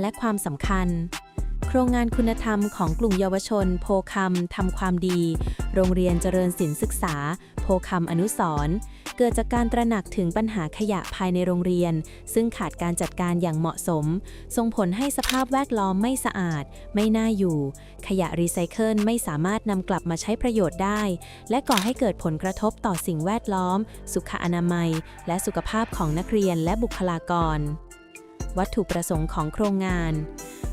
และความสำคัญ โครงงานคุณธรรมของกลุ่มเยาวชน โพคำทำความดี โรงเรียนเจริญศิลป์ศึกษา โพคำอนุสรเกิดจากการตระหนักถึงปัญหาขยะภายในโรงเรียน ซึ่งขาดการจัดการอย่างเหมาะสม ส่งผลให้สภาพแวดล้อมไม่สะอาด ไม่น่าอยู่ ขยะรีไซเคิลไม่สามารถนำกลับมาใช้ประโยชน์ได้ และก่อให้เกิดผลกระทบต่อสิ่งแวดล้อม สุขอนามัย และสุขภาพของนักเรียนและบุคลากร วัตถุประสงค์ของโครงงาน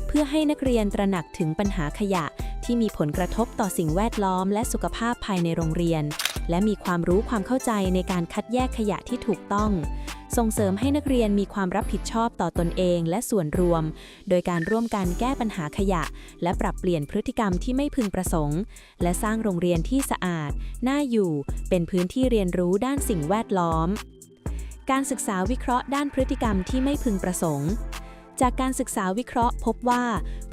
เพื่อให้นักเรียนตระหนักถึงปัญหาขยะที่มีผลกระทบต่อสิ่งแวดล้อมและสุขภาพภายในโรงเรียน และมีความรู้ความเข้าใจในการคัดแยกขยะที่ถูกต้อง ส่งเสริมให้นักเรียนมีความรับผิดชอบต่อตนเองและส่วนรวม โดยการร่วมกันแก้ปัญหาขยะ และปรับเปลี่ยนพฤติกรรมที่ไม่พึงประสงค์ และสร้างโรงเรียนที่สะอาด น่าอยู่ เป็นพื้นที่เรียนรู้ด้านสิ่งแวดล้อม การศึกษาวิเคราะห์ด้านพฤติกรรมที่ไม่พึงประสงค์ จากการศึกษาวิเคราะห์ พบว่า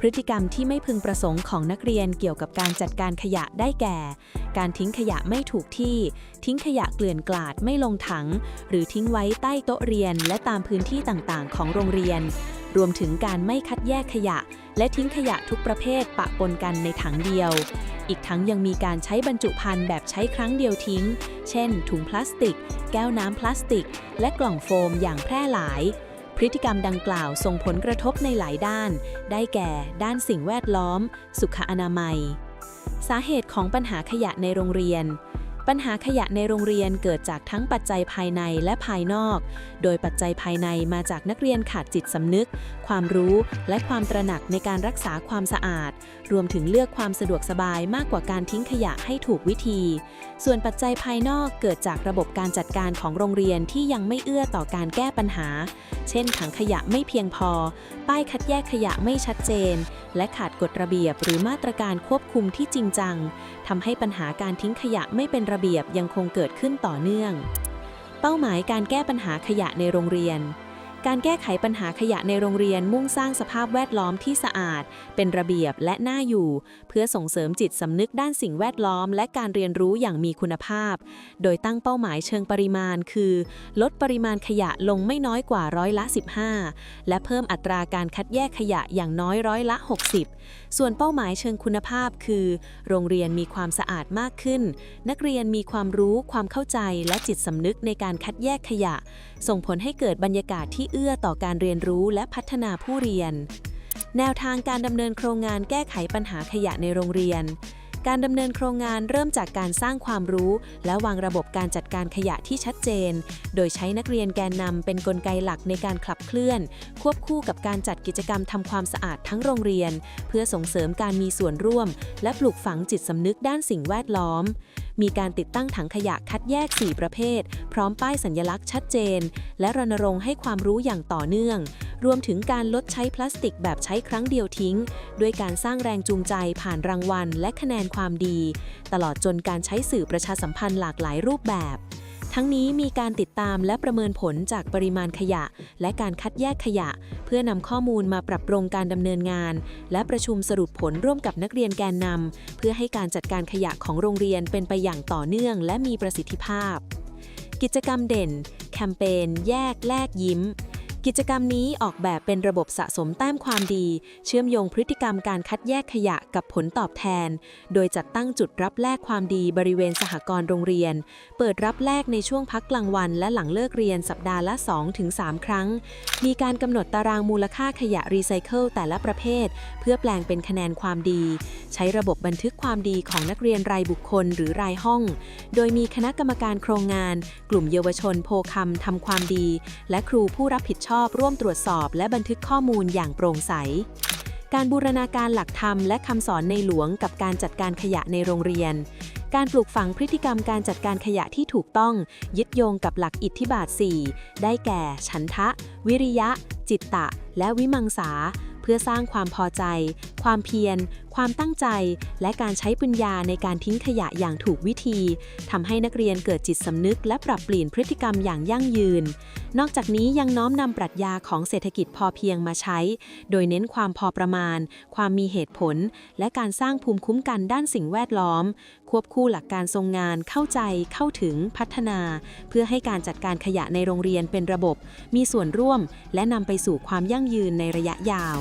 พฤติกรรมที่ไม่พึงประสงค์ของนักเรียนเกี่ยวกับการจัดการขยะได้แก่ การทิ้งขยะไม่ถูกที่ ทิ้งขยะเกลื่อนกลาดไม่ลงถัง หรือทิ้งไว้ใต้โต๊ะเรียน และตามพื้นที่ต่างๆ ของโรงเรียน รวมถึงการไม่คัดแยกขยะ และทิ้งขยะทุกประเภทปะปนกันในถังเดียว อีกทั้งยังมีการใช้บรรจุภัณฑ์แบบใช้ครั้งเดียวทิ้ง เช่น ถุงพลาสติก แก้วน้ำพลาสติก และกล่องโฟมอย่างแพร่หลาย พฤติกรรมดังกล่าวส่งผลกระทบในหลายด้าน ได้แก่ ด้านสิ่งแวดล้อม สุขอนามัย สาเหตุของปัญหาขยะในโรงเรียน ปัญหาขยะในโรงเรียนเกิดจากทั้งปัจจัยภายในและภายนอก โดยปัจจัยภายในมาจากนักเรียนขาดจิตสำนึก ความรู้และความตระหนักในการรักษาความสะอาด รวมถึงเลือกความสะดวกสบายมากกว่าการทิ้งขยะให้ถูกวิธี ส่วนปัจจัยภายนอกเกิดจากระบบการจัดการของโรงเรียนที่ยังไม่เอื้อต่อการแก้ปัญหา เช่น ถังขยะไม่เพียงพอ ป้ายคัดแยกขยะไม่ชัดเจน และขาดกฎระเบียบหรือมาตรการควบคุมที่จริงจังทำให้ปัญหาการทิ้งขยะไม่เป็นระระเบียบยังคงเกิดขึ้นต่อเนื่อง เป้าหมายการแก้ปัญหาขยะในโรงเรียน การแก้ไขปัญหาขยะในโรงเรียนมุ่งสร้างสภาพแวดล้อมที่สะอาด เป็นระเบียบและน่าอยู่ เพื่อส่งเสริมจิตสำนึกด้านสิ่งแวดล้อม และการเรียนรู้อย่างมีคุณภาพ โดยตั้งเป้าหมายเชิงปริมาณ คือ ลดปริมาณขยะลงไม่น้อยกว่าร้อยละ 15 และเพิ่มอัตราการคัดแยกขยะอย่างน้อยร้อยละ 60 ส่วนเป้าหมายเชิงคุณภาพ คือ โรงเรียนมีความสะอาดมากขึ้น นักเรียนมีความรู้ ความเข้าใจ และจิตสำนึกในการคัดแยกขยะ ส่งผลให้เกิดบรรยากาศที่เอื้อต่อการเรียนรู้และพัฒนาผู้เรียน แนวทางการดำเนินโครงงานแก้ไขปัญหาขยะในโรงเรียน การดำเนินโครงงานเริ่มจากการสร้างความรู้ และวางระบบการจัดการขยะที่ชัดเจน โดยใช้นักเรียนแกนนำเป็นนกลไกหลักในการขับเคลื่อน ควบคู่กับการจัดกิจกรรมทำความสะอาดทั้งโรงเรียน เพื่อส่งเสริมการมีส่วนร่วม และปลูกฝังจิตสำนึกด้านสิ่งแวดล้อม มีการติดตั้งถังขยะคัดแยก 4 ประเภท พร้อมป้ายสัญลักษณ์ชัดเจน และรณรงค์ให้ความรู้อย่างต่อเนื่อง รวมถึงการลดใช้พลาสติกแบบใช้ครั้งเดียวทิ้ง ด้วยการสร้างแรงจูงใจผ่านรางวัล และคะแนนความดี ตลอดจนการใช้สื่อประชาสัมพันธ์หลากหลายรูปแบบ ทั้งนี้มีการติดตามและประเมินผลจากปริมาณขยะ และการคัดแยกขยะ เพื่อนำข้อมูลมาปรับปรุงการดำเนินงาน และประชุมสรุปผลร่วมกับนักเรียนแกนนำเพื่อให้การจัดการขยะของโรงเรียนเป็นไปอย่างต่อเนื่อง และมีประสิทธิภาพ กิจกรรมเด่น แคมเปญแยกแลกยิ้ม กิจกรรมนี้ออกแบบเป็นระบบสะสมแต้มความดี เชื่อมโยงพฤติกรรมการคัดแยกขยะกับผลตอบแทน โดยจัดตั้งจุดรับแลกความดีบริเวณสหกรณ์โรงเรียน เปิดรับแลกในช่วงพักกลางวันและหลังเลิกเรียนสัปดาห์ละ 2-3 ครั้ง มีการกำหนดตารางมูลค่าขยะรีไซเคิลแต่ละประเภท เพื่อแปลงเป็นคะแนนความดี ใช้ระบบบันทึกความดีของนักเรียนรายบุคคลหรือรายห้อง โดยมีคณะกรรมการโครงงาน กลุ่มเยาวชนโพคำทำความดี และครูผู้รับผิดชอบร่วมตรวจสอบและบันทึกข้อมูลอย่างโปร่งใส การบูรณาการหลักธรรมและคำสอนในหลวงกับการจัดการขยะในโรงเรียน การปลูกฝังพฤติกรรมการจัดการขยะที่ถูกต้อง ยึดโยงกับหลักอิทธิบาท 4 ได้แก่ ฉันทะ วิริยะ จิตตะ และวิมังสา เพื่อสร้างความพอใจ ความเพียรความตั้งใจ และการใช้ปัญญาในการทิ้งขยะอย่างถูกวิธีทำให้นักเรียนเกิดจิตสำนึก และปรับเปลี่ยนพฤติกรรมอย่างยั่งยืน นอกจากนี้ยังน้อมนำปรัชญาของเศรษฐกิจพอเพียงมาใช้ โดยเน้นความพอประมาณ ความมีเหตุผล และการสร้างภูมิคุ้มกันด้านสิ่งแวดล้อม ควบคู่หลักการทรงงานเข้าใจเข้าถึงพัฒนา เพื่อให้การจัดการขยะในโรงเรียนเป็นระบบ มีส่วนร่วม และนำไปสู่ความยั่งยืนในระยะยาว